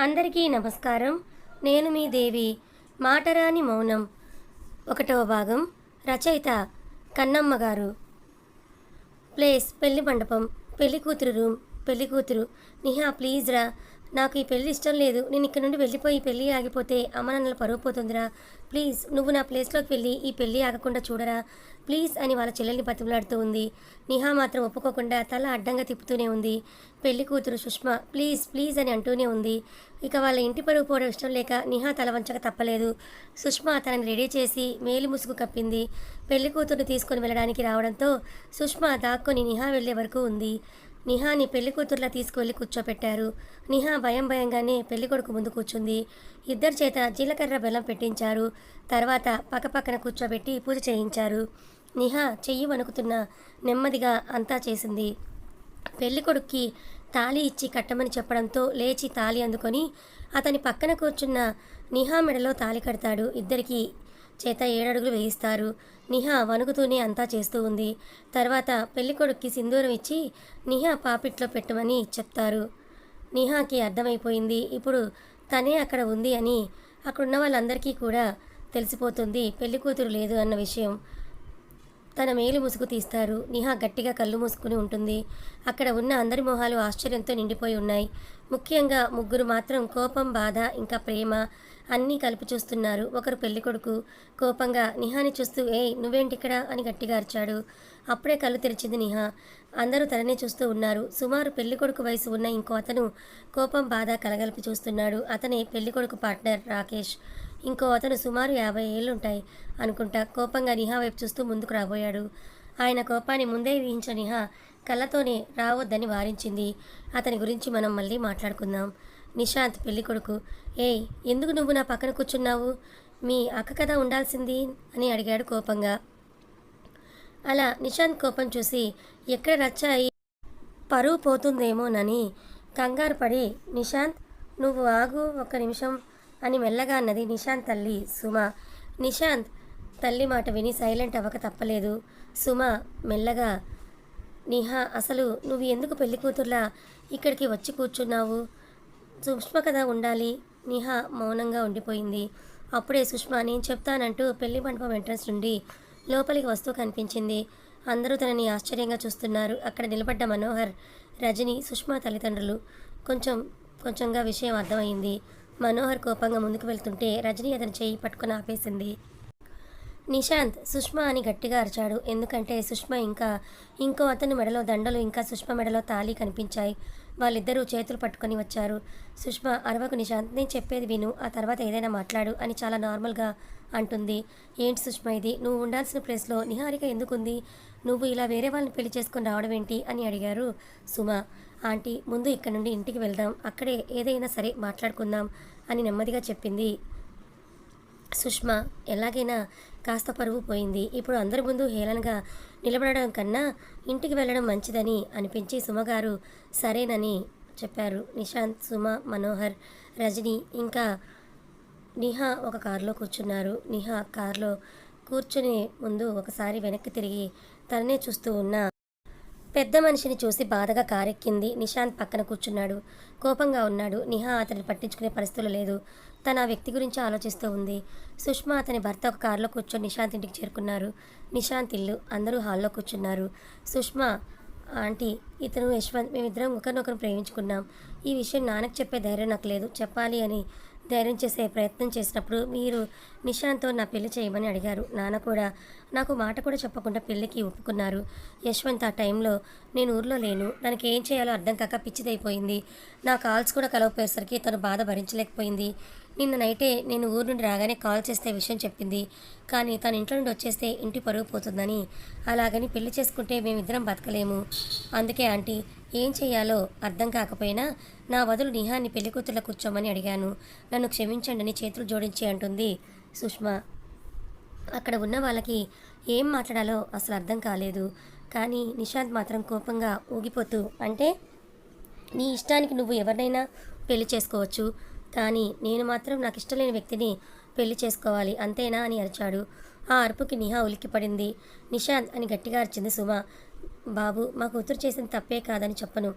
అందరికీ నమస్కారం. నేను మీ దేవి మాటరాని మౌనం. ఒకటవ భాగం. రచయిత కన్నమ్మ గారు. ప్లేస్ పెళ్ళి మండపం. పెళ్ళి కూతురు రూమ్. పెళ్ళి కూతురు. నిహా ప్లీజ్ రా. నాకు ఈ పెళ్ళి ఇష్టం లేదు. నేను ఇక్కడ నుండి వెళ్ళిపోయి పెళ్ళి పెళ్ళి ఆగిపోతే అమ్మనన్నలు పరువు పోతుందిరా. ప్లీజ్ నువ్వు నా ప్లేస్లోకి వెళ్ళి ఈ పెళ్ళి ఆగకుండా చూడరా. ప్లీజ్ అని వాళ్ళ చెల్లెల్ని బతిమలాడుతూ ఉంది. నిహా మాత్రం ఒప్పుకోకుండా తల అడ్డంగా తిప్పుతూనే ఉంది. పెళ్ళి కూతురు సుష్మా ప్లీజ్ ప్లీజ్ అని అంటూనే ఉంది. ఇక వాళ్ళ ఇంటి పరుగు పోవడం ఇష్టం లేక నిహా తల వంచక తప్పలేదు. సుష్మా తనని రెడీ చేసి మేలు ముసుగు కప్పింది. పెళ్ళి కూతురుని తీసుకొని వెళ్ళడానికి రావడంతో సుష్మా దాక్కొని నిహా వెళ్ళే వరకు ఉంది. నిహాని పెళ్ళి కూతుర్లా తీసుకువెళ్ళి కూర్చోపెట్టారు. నిహా భయం భయంగానే పెళ్ళి కొడుకు ముందు కూర్చుంది. ఇద్దరి చేత జీలకర్ర బెల్లం పెట్టించారు. తర్వాత పక్కపక్కన కూర్చోబెట్టి పూజ చేయించారు. నిహా చెయ్యి వణుకుతున్న నెమ్మదిగా అంతా చేసింది. పెళ్ళి కొడుక్కి తాళి ఇచ్చి కట్టమని చెప్పడంతో లేచి తాళి అందుకొని అతని పక్కన కూర్చున్న నిహా మెడలో తాళి కడతాడు. ఇద్దరికీ చేత ఏడడుగులు వేయిస్తారు. నిహా వణుకుతూనే అంతా చేస్తూ ఉంది. తర్వాత పెళ్ళికొడుక్కి సింధూరం ఇచ్చి నిహా పాపిట్లో పెట్టమని చెప్తారు. నిహాకి అర్థమైపోయింది. ఇప్పుడు తనే అక్కడ ఉంది అని అక్కడున్న వాళ్ళందరికీ కూడా తెలిసిపోతుంది పెళ్ళి కూతురు లేదు అన్న విషయం. తన మేలు ముసుగు తీస్తారు. నిహా గట్టిగా కళ్ళు మూసుకుని ఉంటుంది. అక్కడ ఉన్న అందరి మొహాలు ఆశ్చర్యంతో నిండిపోయి ఉన్నాయి. ముఖ్యంగా ముగ్గురు మాత్రం కోపం బాధ ఇంకా ప్రేమ అన్నీ కలిపి చూస్తున్నారు. ఒకరు పెళ్ళి కొడుకు కోపంగా నిహాని చూస్తూ ఏయ్ నువ్వేంటిక్కడ? అని గట్టిగా అరిచాడు. అప్పుడే కళ్ళు తెరిచింది నిహా. అందరూ తననే చూస్తూ ఉన్నారు. సుమారు పెళ్ళి కొడుకు వయసు ఉన్న ఇంకో అతను కోపం బాధ కలగలిపి చూస్తున్నాడు. అతనే పెళ్ళి కొడుకు పార్ట్నర్ రాకేష్. ఇంకో అతను సుమారు యాభై ఏళ్ళుంటాయి అనుకుంటా కోపంగా నిహా వైపు చూస్తూ ముందుకు రాబోయాడు. ఆయన కోపాన్ని ముందే విహించిన నిహా కళ్ళతోనే రావద్దని వారించింది. అతని గురించి మనం మళ్ళీ మాట్లాడుకుందాం. నిశాంత్ పెళ్ళి కొడుకు ఏయ్ ఎందుకు నువ్వు నా పక్కన కూర్చున్నావు? మీ అక్క కదా ఉండాల్సింది? అని అడిగాడు కోపంగా. అలా నిశాంత్ కోపం చూసి ఎక్కడ రచ్చాయి? పరువు పోతుందేమోనని కంగారు పడి నిశాంత్ నువ్వు ఆగు ఒక్క నిమిషం అని మెల్లగా అన్నది నిశాంత్ తల్లి సుమ. నిశాంత్ తల్లి మాట విని సైలెంట్ అవ్వక తప్పలేదు. సుమ మెల్లగా నిహా అసలు నువ్వు ఎందుకు పెళ్ళి కూతుర్లా ఇక్కడికి వచ్చి కూర్చున్నావు? సుష్మ కదా ఉండాలి. నిహా మౌనంగా ఉండిపోయింది. అప్పుడే సుష్మ నేను చెప్తానంటూ పెళ్ళి మండపం ఎంట్రన్స్ నుండి లోపలికి వస్తూ కనిపించింది. అందరూ తనని ఆశ్చర్యంగా చూస్తున్నారు. అక్కడ నిలబడ్డ మనోహర్ రజని సుష్మా తల్లిదండ్రులు. కొంచెం కొంచెంగా విషయం అర్థమైంది. మనోహర్ కోపంగా ముందుకు వెళ్తుంటే రజని అతని చేయి పట్టుకుని ఆపేసింది. నిశాంత్ సుష్మా అని గట్టిగా అరిచాడు. ఎందుకంటే సుష్మా ఇంకా ఇంకో అతని మెడలో దండలు ఇంకా సుష్మా మెడలో తాళి కనిపించాయి. వాళ్ళిద్దరూ చేతులు పట్టుకొని వచ్చారు. సుష్మా అరవకు నిశాంత్ నేను చెప్పేది విను ఆ తర్వాత ఏదైనా మాట్లాడు అని చాలా నార్మల్గా అంటుంది. ఏంటి సుష్మా ఇది? నువ్వు ఉండాల్సిన ప్లేస్లో నిహారిక ఎందుకుంది? నువ్వు ఇలా వేరే వాళ్ళని పెళ్ళి చేసుకొని రావడం ఏంటి అని అడిగారు సుమ. ఆంటీ ముందు ఇక్కడ నుండి ఇంటికి వెళ్దాం. అక్కడే ఏదైనా సరే మాట్లాడుకుందాం అని నెమ్మదిగా చెప్పింది సుష్మా ఎలాగైనా కాస్త పరువు పోయింది. ఇప్పుడు అందరి ముందు హేళనగా నిలబడడం కన్నా ఇంటికి వెళ్ళడం మంచిదని అనిపించి సుమగారు సరేనని చెప్పారు. నిశాంత్ సుమ మనోహర్ రజని ఇంకా నిహా ఒక కారులో కూర్చున్నారు. నిహా కారులో కూర్చునే ముందు ఒకసారి వెనక్కి తిరిగి తననే చూస్తూ ఉన్న పెద్ద మనిషిని చూసి బాధగా కారెక్కింది. నిశాంత్ పక్కన కూర్చున్నాడు. కోపంగా ఉన్నాడు. నిహా అతన్ని పట్టించుకునే పరిస్థితులు లేదు. తన వ్యక్తి గురించి ఆలోచిస్తూ ఉంది. సుష్మా అతని భర్త ఒక కారులో కూర్చొని నిశాంత్ ఇంటికి చేరుకున్నారు. నిశాంత్ ఇల్లు అందరూ హాల్లో కూర్చున్నారు. సుష్మా ఆంటీ ఇతను యశ్వంత్ మేమిద్దరం ఒకరినొకరు ప్రేమించుకున్నాం. ఈ విషయం నాన్నకు చెప్పే ధైర్యం నాకు లేదు. చెప్పాలి అని ధైర్యం చేసే ప్రయత్నం చేసినప్పుడు మీరు నిశాంత్తో నా పెళ్ళి చేయమని అడిగారు. నాన్న కూడా నాకు మాట కూడా చెప్పకుండా పెళ్ళికి ఒప్పుకున్నారు. యశ్వంత్ ఆ టైంలో నేను ఊర్లో లేను. దానికి ఏం చేయాలో అర్థం కాక పిచ్చిదైపోయింది. నా కాల్స్ కూడా కలవపోయేసరికి తను బాధ భరించలేకపోయింది. నిన్న నైటే నేను ఊరు నుండి రాగానే కాల్ చేస్తే విషయం చెప్పింది. కానీ తన ఇంట్లో నుండి వచ్చేస్తే ఇంటి పరుగు పోతుందని. అలాగని పెళ్ళి చేసుకుంటే మేమిద్దరం బతకలేము. అందుకే ఆంటీ ఏం చేయాలో అర్థం కాకపోయినా నా వదులు నిహాన్ని పెళ్ళి కూతుర్లో కూర్చోమని అడిగాను. నన్ను క్షమించండి అని చేతులు జోడించి అంటుంది సుష్మా. అక్కడ ఉన్న వాళ్ళకి ఏం మాట్లాడాలో అసలు అర్థం కాలేదు. కానీ నిషాంత్ మాత్రం కోపంగా ఊగిపోతూ అంటే నీ ఇష్టానికి నువ్వు ఎవరినైనా పెళ్ళి చేసుకోవచ్చు. కానీ నేను మాత్రం నాకు ఇష్టం లేని వ్యక్తిని పెళ్ళి చేసుకోవాలి అంతేనా? అని అరిచాడు. ఆ అరుపుకి నిహా ఉలిక్కిపడింది. నిశాంత్ అని గట్టిగా అరిచింది సుమ. బాబు మా కూతురు చేసిన తప్పే కాదని చెప్పను.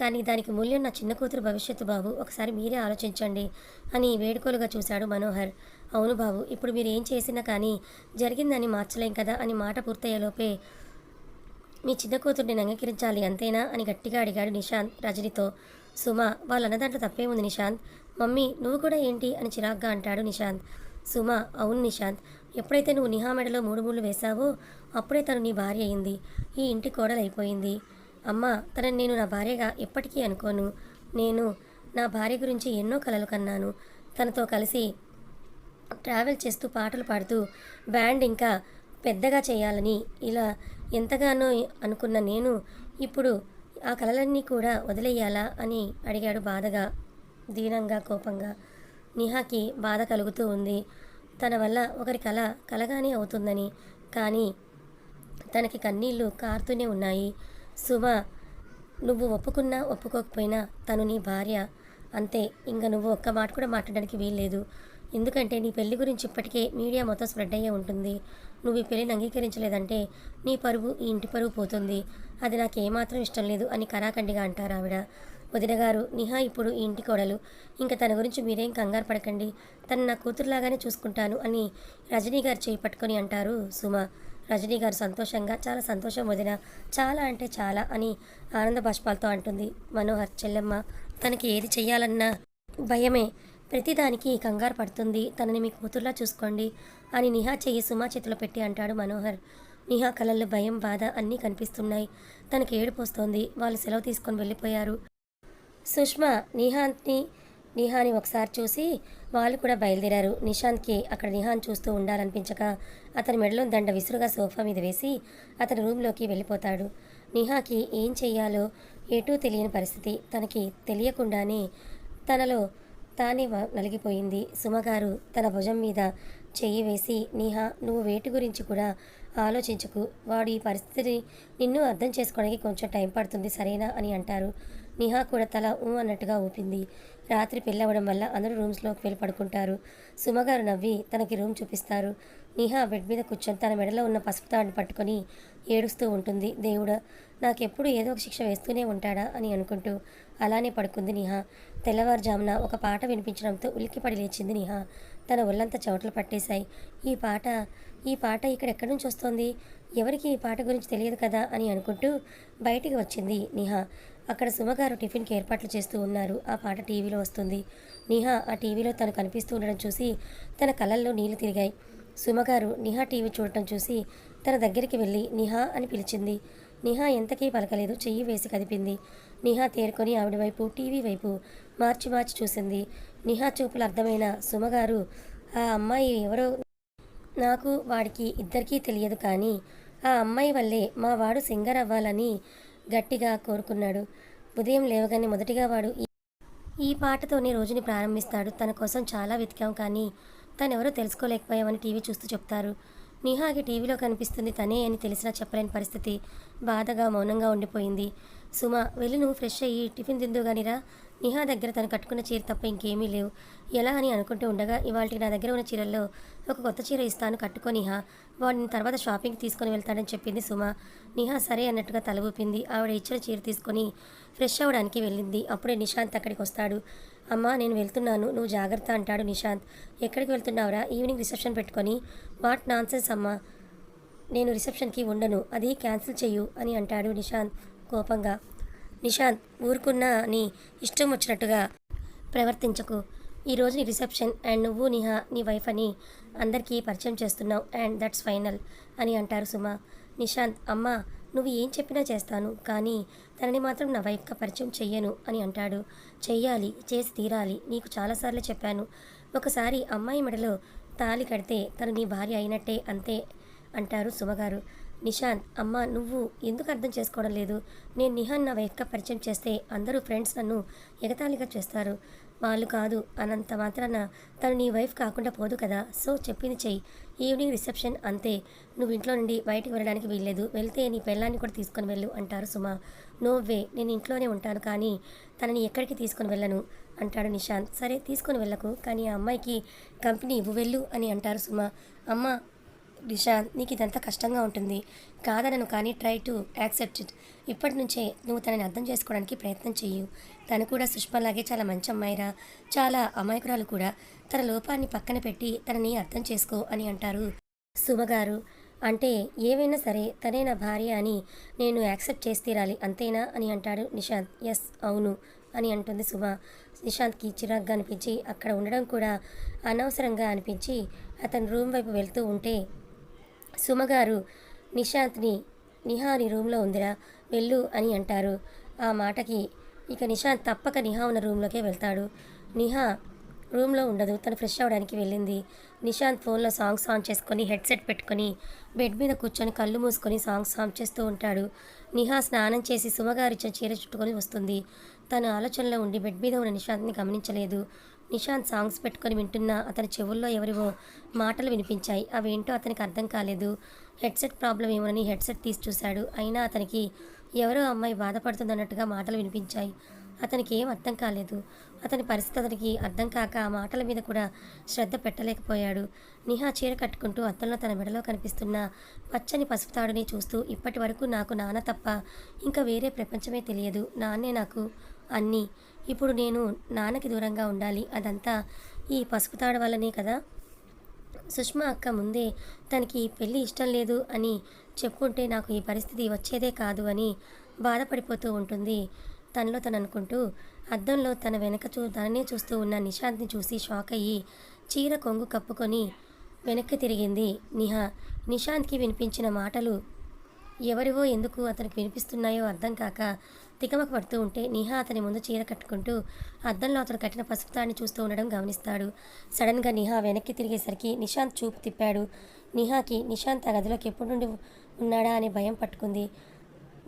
కానీ దానికి మూల్యం నా చిన్న కూతురు భవిష్యత్తు బాబు. ఒకసారి మీరే ఆలోచించండి అని వేడుకోలుగా చూశాడు మనోహర్. అవును బాబు ఇప్పుడు మీరు ఏం చేసినా కానీ జరిగిందని మార్చలేం కదా అని మాట పూర్తయ్యేలోపే మీ చిన్న కూతుర్ని అంగీకరించాలి అంతేనా? అని గట్టిగా అడిగాడు నిశాంత్ రజనితో. సుమ వాళ్ళన్న అన్నదాంట్లో తప్పే ఉంది నిశాంత్ మమ్మీ నువ్వు కూడా ఏంటి? అని చిరాగ్గా అంటాడు నిశాంత్. సుమ అవును నిశాంత్. ఎప్పుడైతే నువ్వు నిహా మెడలో మూడు మూడు వేశావో అప్పుడే తను నీ భార్య అయింది. ఈ ఇంటి కోడలైపోయింది అమ్మ తనని నేను నా భార్యగా ఎప్పటికీ అనుకోను. నేను నా భార్య గురించి ఎన్నో కలలు కన్నాను. తనతో కలిసి ట్రావెల్ చేస్తూ పాటలు పాడుతూ బ్యాండ్ ఇంకా పెద్దగా చేయాలని ఇలా ఎంతగానో అనుకున్న నేను ఇప్పుడు ఆ కలలన్నీ కూడా వదిలేయాలా అని అడిగాడు బాధగా. దీనంగా కోపంగా నిహాకి బాధ కలుగుతూ ఉంది. తన వల్ల ఒకరి కళ కలగానే అవుతుందని. కానీ తనకి కన్నీళ్ళు కారుతూనే ఉన్నాయి. సుమ నువ్వు ఒప్పుకున్నా ఒప్పుకోకపోయినా తను నీ భార్య. అంతే ఇంకా నువ్వు ఒక్క మాట కూడా మాట్లాడడానికి వీల్లేదు. ఎందుకంటే నీ పెళ్ళి గురించి ఇప్పటికే మీడియా మొత్తం స్ప్రెడ్ అయ్యే ఉంటుంది. నువ్వు ఈ పెళ్ళిని అంగీకరించలేదంటే నీ పరువు ఈ ఇంటి పరువు పోతుంది. అది నాకు ఏమాత్రం ఇష్టం లేదు అని కరాఖండిగా అంటారు ఆవిడ. వదిన గారు నిహా ఇప్పుడు ఈ ఇంటి కోడలు. ఇంకా తన గురించి మీరేం కంగారు పడకండి. తను నా కూతురులాగానే చూసుకుంటాను అని రజనీ గారు చేయి పట్టుకొని అంటారు సుమ. రజనీ గారు సంతోషంగా చాలా సంతోషం వదిన. చాలా అంటే చాలా అని ఆనంద బాష్పాలతో అంటుంది మనోహర్. చెల్లెమ్మ తనకి ఏది చెయ్యాలన్నా భయమే. ప్రతిదానికి కంగారు పడుతుంది. తనని మీ కూతుర్లా చూసుకోండి అని నిహా చెయ్యి సుమా చేతిలో పెట్టి అంటాడు మనోహర్. నిహా కలల్లో భయం బాధ అన్నీ కనిపిస్తున్నాయి. తనకి ఏడుపు వస్తోంది. వాళ్ళు సెలవు తీసుకొని వెళ్ళిపోయారు. సుష్మా నిహాంత్ని నిహాని ఒకసారి చూసి వాళ్ళు కూడా బయలుదేరారు. నిశాంత్కి అక్కడ నిహాన్ చూస్తూ ఉండాలనిపించక అతని మెడలో దండ విసురుగా సోఫా మీద వేసి అతని రూమ్లోకి వెళ్ళిపోతాడు. నిహాకి ఏం చెయ్యాలో ఎటూ తెలియని పరిస్థితి. తనకి తెలియకుండానే తనలో తానే వ- నలిగిపోయింది. సుమగారు తన భుజం మీద చెయ్యి వేసి నీహా నువ్వు వేటి గురించి కూడా ఆలోచించకు. వాడు ఈ పరిస్థితిని నిన్ను అర్థం చేసుకోవడానికి కొంచెం టైం పడుతుంది సరేనా? అని అంటారు. నిహా కూడా తల ఊ అన్నట్టుగా ఊపింది. రాత్రి పెళ్ళవడం వల్ల అందరూ రూమ్స్లోకి వెళ్ళి పడుకుంటారు. సుమగారు నవ్వి తనకి రూమ్ చూపిస్తారు. నిహా బెడ్ మీద కూర్చొని తన మెడలో ఉన్న పసుపు తాడిని పట్టుకొని ఏడుస్తూ ఉంటుంది. దేవుడా నాకెప్పుడు ఏదో ఒక శిక్ష వేస్తూనే ఉంటాడా? అని అనుకుంటూ అలానే పడుకుంది నిహా తెల్లవారుజామున ఒక పాట వినిపించడంతో ఉలిక్కిపడి లేచింది నిహా తన ఒళ్ళంతా చోట్ల పట్టేశాయి. ఈ పాట ఈ పాట ఇక్కడ ఎక్కడి నుంచి వస్తోంది? ఎవరికి ఈ పాట గురించి తెలియదు కదా? అని అనుకుంటూ బయటికి వచ్చింది నిహా అక్కడ సుమగారు టిఫిన్కి ఏర్పాట్లు చేస్తూ ఉన్నారు. ఆ పాట టీవీలో వస్తుంది. నిహా ఆ టీవీలో తను కనిపిస్తూ ఉండడం చూసి తన కళ్ళల్లో నీళ్ళు తిరిగాయి. సుమగారు నిహా టీవీ చూడటం చూసి తన దగ్గరికి వెళ్ళి నిహా అని పిలిచింది. నిహా ఎంతకీ పలకలేదు. చెయ్యి వేసి కదిపింది. నిహా తేరుకొని ఆవిడ వైపు టీవీ వైపు మార్చి మార్చి చూసింది. నిహా చూపులు అర్థమైన సుమగారు ఆ అమ్మాయి ఎవరో నాకు వాడికి ఇద్దరికీ తెలియదు కానీ ఆ అమ్మాయి వల్లే మా వాడు సింగర్ అవ్వాలని గట్టిగా కోరుకున్నాడు. ఉదయం లేవగానే మొదటిగా వాడు ఈ- పాటతోనే రోజుని ప్రారంభిస్తాడు. తన కోసం చాలా వెతికాం కానీ తనెవరో తెలుసుకోలేకపోయామని టీవీ చూస్తూ చెప్తారు. నిహాకి టీవీలో కనిపిస్తుంది తనే అని తెలిసినా చెప్పలేని పరిస్థితి. బాధగా మౌనంగా ఉండిపోయింది. సుమ వెళ్ళి నువ్వు ఫ్రెష్ అయ్యి టిఫిన్ తిందుగానిరా నిహా దగ్గర తను కట్టుకున్న చీర తప్ప ఇంకేమీ లేవు. ఎలా అని అనుకుంటూ ఉండగా ఇవాళకి నా దగ్గర ఉన్న చీరల్లో ఒక కొత్త చీర ఇస్తాను కట్టుకో నిహా. వాడిని తర్వాత షాపింగ్కి తీసుకొని వెళ్తాడని చెప్పింది సుమ. నిహా సరే అన్నట్టుగా తల ఊపింది ఆవిడ ఇచ్చిన చీర తీసుకొని ఫ్రెష్ అవ్వడానికి వెళ్ళింది. అప్పుడే నిశాంత్ అక్కడికి వస్తాడు. అమ్మా నేను వెళ్తున్నాను. నువ్వు జాగ్రత్త అంటాడు నిశాంత్. ఎక్కడికి వెళ్తున్నావురా? ఈవినింగ్ రిసెప్షన్ పెట్టుకొని వాట్ నాన్సెన్స్ అమ్మా? నేను రిసెప్షన్కి ఉండను. అది క్యాన్సిల్ చెయ్యు అని అంటాడు నిశాంత్ కోపంగా. నిశాంత్ ఊరుకున్న అని ఇష్టం వచ్చినట్టుగా ప్రవర్తించకు. ఈరోజు నీ రిసెప్షన్ అండ్ నువ్వు నిహా నీ వైఫ్ అని అందరికీ పరిచయం చేస్తున్నావు అండ్ దట్స్ ఫైనల్ అని అంటారు సుమ. నిశాంత్ అమ్మా నువ్వు ఏం చెప్పినా చేస్తాను కానీ తనని మాత్రం నా వైఫ్గా పరిచయం చెయ్యను అని అంటాడు. చెయ్యాలి చేసి తీరాలి నీకు చాలాసార్లు చెప్పాను. ఒకసారి అమ్మాయి మెడలో తాళి కడితే తను నీ భార్య అయినట్టే అంతే అంటారు సుమగారు నిషాంత్ అమ్మ నువ్వు ఎందుకు అర్థం చేసుకోవడం లేదు? నేను నిహాన్ నా వైఫ్గా పరిచయం చేస్తే అందరూ ఫ్రెండ్స్ నన్ను ఎగతాళిగా చేస్తారు. వాళ్ళు కాదు అనంత మాత్రాన తను నీ వైఫ్ కాకుండా పోదు కదా. సో చెప్పింది చెయ్యి. ఈవినింగ్ రిసెప్షన్ అంతే. నువ్వు ఇంట్లో నుండి బయటికి వెళ్ళడానికి వీల్లేదు. వెళ్తే నీ పెళ్ళాన్ని కూడా తీసుకొని వెళ్ళు అంటారు సుమ. నో వే నేను ఇంట్లోనే ఉంటాను కానీ తనని ఎక్కడికి తీసుకొని వెళ్ళను అంటాడు నిశాంత్. సరే తీసుకొని వెళ్ళకు కానీ ఆ అమ్మాయికి కంపెనీ ఇవ్వు వెళ్ళు అని అంటారు సుమ. అమ్మ నిషాంత్ నీకు ఇదంతా కష్టంగా ఉంటుంది. కాదనను కానీ ట్రై టు యాక్సెప్ట్ ఇట్. ఇప్పటి నుంచే నువ్వు తనని అర్థం చేసుకోవడానికి ప్రయత్నం చెయ్యు. తను కూడా సుష్మలాగే చాలా మంచి అమ్మాయిరా. చాలా అమాయకురాలు కూడా. తన లోపాన్ని పక్కన పెట్టి తనని అర్థం చేసుకో అని అంటారు సుమగారు. అంటే ఏవైనా సరే తనే నా భార్య అని నేను యాక్సెప్ట్ చేసి తీరాలి అంతేనా అని అంటాడు నిశాంత్. ఎస్ అవును అని అంటుంది సుమ. నిశాంత్కి చిరాగ్గా అనిపించి అక్కడ ఉండడం కూడా అనవసరంగా అనిపించి అతని రూమ్ వైపు వెళ్తూ ఉంటే సుమగారు నిశాంత్ని నిహాని రూమ్లో ఉందిరా వెళ్ళు అని అంటారు. ఆ మాటకి ఇక నిశాంత్ తప్పక నిహా ఉన్న రూమ్లోకే వెళ్తాడు. నిహా రూమ్లో ఉండదు తను ఫ్రెష్ అవ్వడానికి వెళ్ళింది. నిశాంత్ ఫోన్లో సాంగ్స్ ఆన్ చేసుకొని హెడ్సెట్ పెట్టుకొని బెడ్ మీద కూర్చొని కళ్ళు మూసుకొని సాంగ్స్ ఆన్ చేస్తూ ఉంటాడు. నిహా స్నానం చేసి సుమగారిచ్చిన చీర చుట్టుకొని వస్తుంది. తన ఆలోచనలో ఉండి బెడ్ మీద ఉన్న నిశాంత్ని గమనించలేదు. నిషాంత్ సాంగ్స్ పెట్టుకొని వింటున్న అతని చెవుల్లో ఎవరివో మాటలు వినిపించాయి. అవేంటో అతనికి అర్థం కాలేదు. హెడ్సెట్ ప్రాబ్లం ఏమోనని హెడ్సెట్ తీసి చూశాడు. అయినా అతనికి ఎవరో అమ్మాయి బాధపడుతుందన్నట్టుగా మాటలు వినిపించాయి. అతనికి ఏం అర్థం కాలేదు. అతని పరిస్థితి అతనికి అర్థం కాక ఆ మాటల మీద కూడా శ్రద్ధ పెట్టలేకపోయాడు. నిహా చీర కట్టుకుంటూ అద్దంలో తన మెడలో కనిపిస్తున్న పచ్చని పసుపు తాడుని చూస్తూ ఇప్పటి వరకు నాకు నాన్న తప్ప ఇంకా వేరే ప్రపంచమే తెలియదు. నాన్నే నాకు అన్నీ ఇప్పుడు నేను నాన్నకి దూరంగా ఉండాలి. అదంతా ఈ పసుపు తాడు వల్లనే కదా. సుష్మా అక్క ముందే తనకి పెళ్ళి ఇష్టం లేదు అని చెప్పుకుంటే నాకు ఈ పరిస్థితి వచ్చేదే కాదు అని బాధపడిపోతూ ఉంటుంది. తనలో తను అనుకుంటూ అద్దంలో తన వెనక చూ తననే చూస్తూ ఉన్న నిశాంత్ని చూసి షాక్ అయ్యి చీర కొంగు కప్పుకొని వెనక్కి తిరిగింది నిహా. నిశాంత్కి వినిపించిన మాటలు ఎవరివో ఎందుకు అతనికి వినిపిస్తున్నాయో అర్థం కాక తికమక పడుతూ ఉంటే నిహా అతని ముందు చీర కట్టుకుంటూ అద్దంలో అతను కట్టిన పసుపుతాన్ని చూస్తూ ఉండడం గమనిస్తాడు. సడన్గా నిహా వెనక్కి తిరిగేసరికి నిశాంత్ చూపు తిప్పాడు. నిహాకి నిశాంత్ ఆ గదిలోకి ఎప్పుడు నుండి ఉన్నాడా అనే భయం పట్టుకుంది.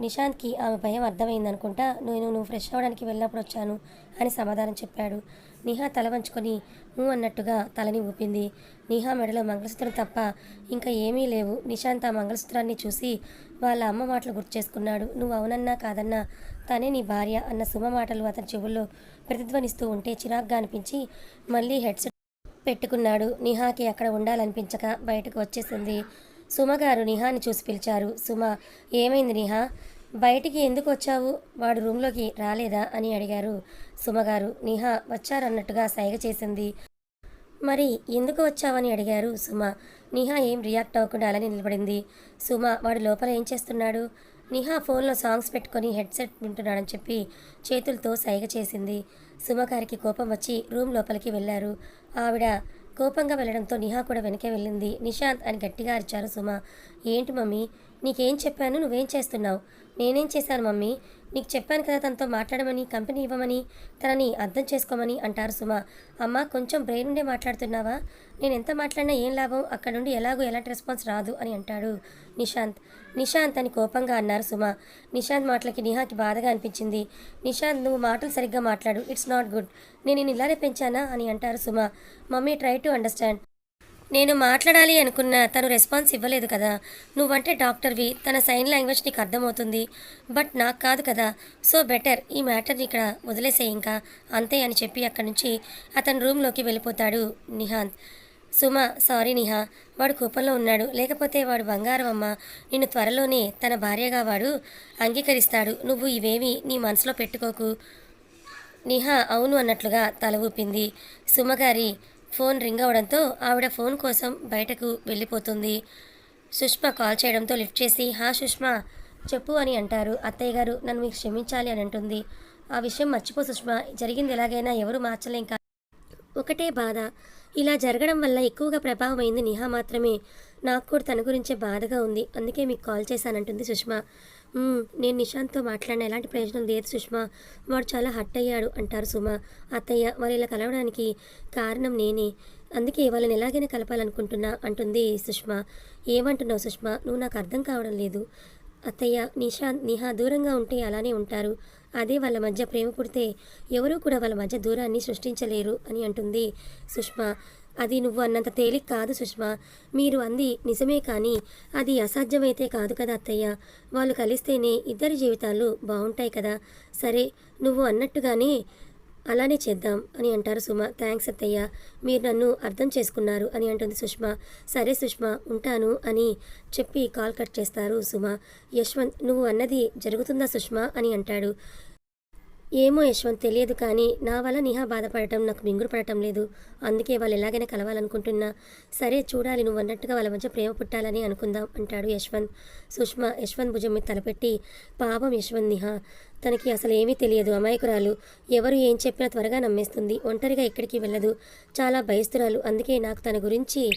నిశాంత్కి ఆమె భయం అర్థమైందనుకుంటా నేను నువ్వు ఫ్రెష్ అవ్వడానికి వెళ్ళినప్పుడు వచ్చాను అని సమాధానం చెప్పాడు. నిహా తల వంచుకొని ఊ అన్నట్టుగా తలని ఊపింది. నిహా మెడలో మంగళసూత్రం తప్ప ఇంకా ఏమీ లేవు. నిశాంత్ ఆ మంగళసూత్రాన్ని చూసి వాళ్ళ అమ్మ మాటలు గుర్తు చేసుకున్నాడు. నువ్వు అవునన్నా కాదన్నా తనే నీ భార్య అన్న సుమ మాటలు అతని చెవుల్లో ప్రతిధ్వనిస్తూ ఉంటే చిరాగ్గా అనిపించి మళ్ళీ హెడ్సెట్ పెట్టుకున్నాడు. నిహాకి అక్కడ ఉండాలనిపించక బయటకు వచ్చేసింది. సుమ గారు నిహాని చూసి పిలిచారు. సుమ ఏమైంది నిహా? బయటికి ఎందుకు వచ్చావు? వాడు రూమ్లోకి రాలేదా? అని అడిగారు సుమగారు. నిహా వచ్చారన్నట్టుగా సైగ చేసింది. మరి ఎందుకు వచ్చావని అడిగారు సుమ. నిహా ఏం రియాక్ట్ అవ్వకుండా అలానే నిలబడింది. సుమ వాడు లోపల ఏం చేస్తున్నాడు? నిహా ఫోన్లో సాంగ్స్ పెట్టుకొని హెడ్సెట్ వింటున్నాడని చెప్పి చేతులతో సైగ చేసింది. సుమ గారికి కోపం వచ్చి రూమ్ లోపలికి వెళ్ళారు. ఆవిడ కోపంగా వెళ్ళడంతో నిహా కూడా వెనకే వెళ్ళింది. నిశాంత్ అని గట్టిగా అరిచారు సుమ. ఏంటి మమ్మీ? నీకేం చెప్పాను? నువ్వేం చేస్తున్నావు? నేనేం చేశాను మమ్మీ? నీకు చెప్పాను కదా తనతో మాట్లాడమని కంపెనీ ఇవ్వమని తనని అర్థం చేసుకోమని అంటారు సుమ. అమ్మ కొంచెం బ్రెయిన్ ఉండే మాట్లాడుతున్నావా? నేను ఎంత మాట్లాడినా ఏం లాభం? అక్కడ నుండి ఎలాగో ఎలాంటి రెస్పాన్స్ రాదు అని అంటాడు నిశాంత్. నిశాంత్ అని కోపంగా అన్నారు సుమ. నిశాంత్ మాటలకి నిహాకి బాధగా అనిపించింది. నిశాంత్ నువ్వు మాటలు సరిగ్గా మాట్లాడు. It's not good. నేను ఇలానే పెంచానా అని అంటారు Suma. Mummy try to understand. నేను మాట్లాడాలి అనుకున్న తను రెస్పాన్స్ ఇవ్వలేదు కదా. నువ్వంటే డాక్టర్వి తన సైన్ లాంగ్వేజ్ నీకు అర్థమవుతుంది. బట్ నాకు కాదు కదా. సో బెటర్ ఈ మ్యాటర్ని ఇక్కడ వదిలేసే ఇంకా. అంతే అని చెప్పి అక్కడి నుంచి అతని రూమ్లోకి వెళ్ళిపోతాడు నిహాంత్. సుమ సారీ నిహా. వాడు కూపంలో ఉన్నాడు. లేకపోతే వాడు బంగారం అమ్మ. నిన్ను త్వరలోనే తన భార్యగా వాడు అంగీకరిస్తాడు. నువ్వు ఇవేవి నీ మనసులో పెట్టుకోకు. నిహా అవును అన్నట్లుగా తల ఊపింది. సుమగారి ఫోన్ రింగ్ అవడంతో ఆవిడ ఫోన్ కోసం బయటకు వెళ్ళిపోతుంది. సుష్మ కాల్ చేయడంతో లిఫ్ట్ చేసి హా సుష్మ చెప్పు అని అంటారు. అత్తయ్య గారు నన్ను మీకు క్షమించాలి అని అంటుంది. ఆ విషయం మర్చిపో సుష్మ. జరిగింది ఎలాగైనా ఎవరు మార్చలేం కా ఒకటే బాధ. ఇలా జరగడం వల్ల ఎక్కువగా ప్రభావం అయింది నిహా మాత్రమే. నాకు కూడా తన గురించే బాధగా ఉంది. అందుకే మీకు కాల్ చేశానంటుంది సుష్మా. నేను నిశాంత్తో మాట్లాడిన ఎలాంటి ప్రయోజనం లేదు సుష్మా. వాడు చాలా హట్ అయ్యాడు అంటారు సుమ. అత్తయ్య వారు ఇలా కలవడానికి కారణం నేనే. అందుకే వాళ్ళని ఎలాగైనా కలపాలనుకుంటున్నా అంటుంది సుష్మా. ఏమంటున్నావు సుష్మా? నువ్వు నాకు అర్థం కావడం లేదు. అత్తయ్య నిషాంత్ నిహా దూరంగా ఉంటే అలానే ఉంటారు. అదే వాళ్ళ మధ్య ప్రేమ పుడితే ఎవరూ కూడా వాళ్ళ మధ్య దూరాన్ని సృష్టించలేరు అని అంటుంది సుష్మా. అది నువ్వు అన్నంత తేలిక కాదు సుష్మా. మీరు అంది నిజమే కానీ అది అసాధ్యమైతే కాదు కదా అత్తయ్య. వాళ్ళు కలిస్తేనే ఇద్దరి జీవితాలు బాగుంటాయి కదా. సరే నువ్వు అన్నట్టుగానే అలానే చేద్దాం అని అంటారు సుమ. థ్యాంక్స్ అత్తయ్య. మీరు నన్ను అర్థం చేసుకున్నారు అని అంటుంది సుష్మా. సరే సుష్మా ఉంటాను అని చెప్పి కాల్ కట్ చేస్తారు సుమ. యశ్వంత్ నువ్వు అన్నది జరుగుతుందా సుష్మా? అని అంటాడు. ఏమో యశ్వంత్ తెలియదు కానీ నా వల్ల నిహా బాధపడటం నాకు మింగుడు పడటం లేదు. అందుకే వాళ్ళు ఎలాగైనా కలవాలనుకుంటున్నా. సరే చూడాలి నువ్వు అన్నట్టుగా వాళ్ళ మధ్య ప్రేమ పుట్టాలని అనుకుందాం అంటాడు యశ్వంత్. సుష్మా యశ్వంత్ భుజం మీద తలపెట్టి పాపం యశ్వంత్ నిహా తనకి అసలు ఏమీ తెలియదు అమాయకురాలు. ఎవరు ఏం చెప్పినా త్వరగా నమ్మేస్తుంది. ఒంటరిగా ఎక్కడికి వెళ్ళదు. చాలా భయస్తురాలు. అందుకే నాకు తన గురించి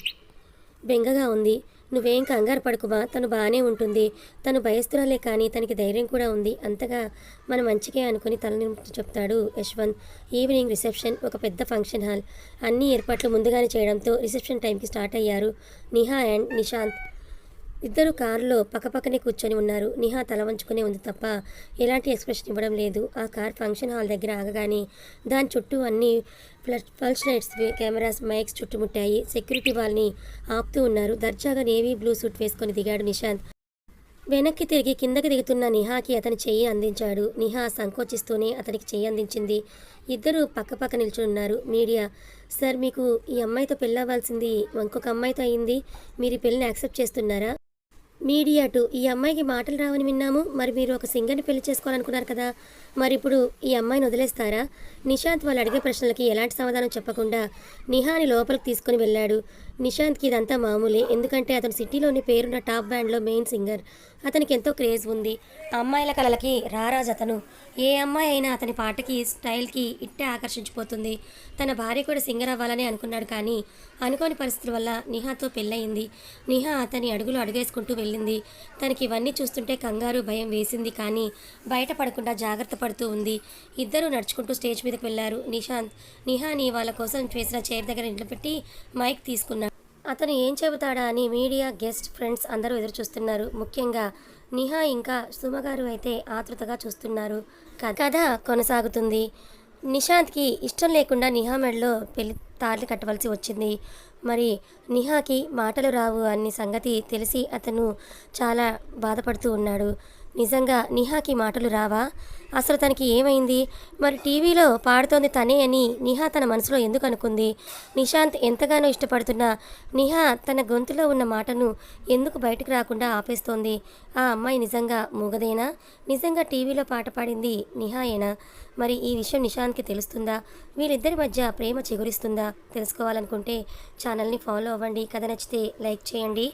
బెంగగా ఉంది. నువ్వేం కంగారు పడుకుమా? తను బాగానే ఉంటుంది. తను భయస్తురాలే కానీ తనకి ధైర్యం కూడా ఉంది. అంతగా మన మంచికే అనుకుని తలని చెప్తాడు యశ్వంత్. ఈవినింగ్ రిసెప్షన్ ఒక పెద్ద ఫంక్షన్ హాల్. అన్ని ఏర్పాట్లు ముందుగానే చేయడంతో రిసెప్షన్ టైంకి స్టార్ట్ అయ్యారు నిహా అండ్ నిశాంత్. ఇద్దరు కారులో పక్కపక్కనే కూర్చొని ఉన్నారు. నిహా తల వంచుకునే ఉంది తప్ప ఎలాంటి ఎక్స్ప్రెషన్ ఇవ్వడం లేదు. ఆ కార్ ఫంక్షన్ హాల్ దగ్గర ఆగగానే దాని చుట్టూ అన్ని flash bulbs lights cameras mics చుట్టుముట్టాయి. Security వాళ్ళని ఆపుతూ ఉన్నారు. దర్జాగా నేవీ బ్లూ సూట్ వేసుకొని దిగాడు నిశాంత్. వెనక్కి తిరిగి కిందకి దిగుతున్న నిహాకి అతని చెయ్యి అందించాడు. నిహా సంకోచిస్తూనే అతనికి చెయ్యి అందించింది. ఇద్దరు పక్కపక్క నిల్చున్నారు మీడియా సార్ మీకు ఈ అమ్మాయితో పెళ్ళవ్వాల్సింది ఇంకొక అమ్మాయితో అయింది. మీరు పెళ్ళిని యాక్సెప్ట్ చేస్తున్నారా? మీడియా టు ఈ అమ్మాయికి మాటలు రావని విన్నాము. మరి మీరు ఒక సింగర్ని పెళ్ళి చేసుకోవాలనుకున్నారు కదా. మరి ఇప్పుడు ఈ అమ్మాయిని వదిలేస్తారా? నిశాంత్ వాళ్ళు అడిగే ప్రశ్నలకి ఎలాంటి సమాధానం చెప్పకుండా నిహాని లోపలికి తీసుకుని వెళ్ళాడు. నిశాంత్కి ఇదంతా మామూలే. ఎందుకంటే అతను సిటీలోని పేరున్న టాప్ బ్యాండ్లో మెయిన్ సింగర్. అతనికి ఎంతో క్రేజ్ ఉంది. అమ్మాయిల కళలకి రారాజు అతను. ఏ అమ్మాయి అయినా అతని పాటకి స్టైల్కి ఇట్టే ఆకర్షించిపోతుంది. తన భార్య కూడా సింగర్ అవ్వాలని అనుకున్నాడు కానీ అనుకోని పరిస్థితుల వల్ల నిహాతో పెళ్ళయింది. నిహా అతని అడుగులు అడుగేసుకుంటూ వెళ్ళింది. తనకి ఇవన్నీ చూస్తుంటే కంగారు భయం వేసింది కానీ బయటపడకుండా జాగ్రత్త పడుతూ ఉంది. ఇద్దరు నడుచుకుంటూ స్టేజ్ మీదకి వెళ్ళారు. నిశాంత్ నిహాని వాళ్ళ కోసం చేసిన చైర్ దగ్గర నిలబెట్టి మైక్ తీసుకున్నాడు. అతను ఏం చెబుతాడా అని మీడియా గెస్ట్ ఫ్రెండ్స్ అందరూ ఎదురు చూస్తున్నారు ముఖ్యంగా నిహా ఇంకా సుమగారు అయితే ఆతృతగా చూస్తున్నారు. కథ కొనసాగుతుంది. నిశాంత్కి ఇష్టం లేకుండా నిహా మెడలో పెళ్ళి తాళి కట్టవలసి వచ్చింది. మరి నిహాకి మాటలు రావు అన్ని సంగతి తెలిసి అతను చాలా బాధపడుతూ ఉన్నాడు. నిజంగా నిహాకి మాటలు రావా? అసలు తనకి ఏమైంది? మరి టీవీలో పాడుతోంది తనే అని నిహా తన మనసులో ఎందుకు అనుకుంది? నిశాంత్ ఎంతగానో ఇష్టపడుతున్నా నిహా తన గొంతులో ఉన్న మాటను ఎందుకు బయటకు రాకుండా ఆపేస్తోంది? ఆ అమ్మాయి నిజంగా మూగదేనా? నిజంగా టీవీలో పాట పాడింది నిహాయేనా? మరి ఈ విషయం నిశాంత్కి తెలుస్తుందా? వీళ్ళిద్దరి మధ్య ప్రేమ చిగురిస్తుందా? తెలుసుకోవాలనుకుంటే ఛానల్ని ఫాలో అవ్వండి. కథ నచ్చితే లైక్ చేయండి.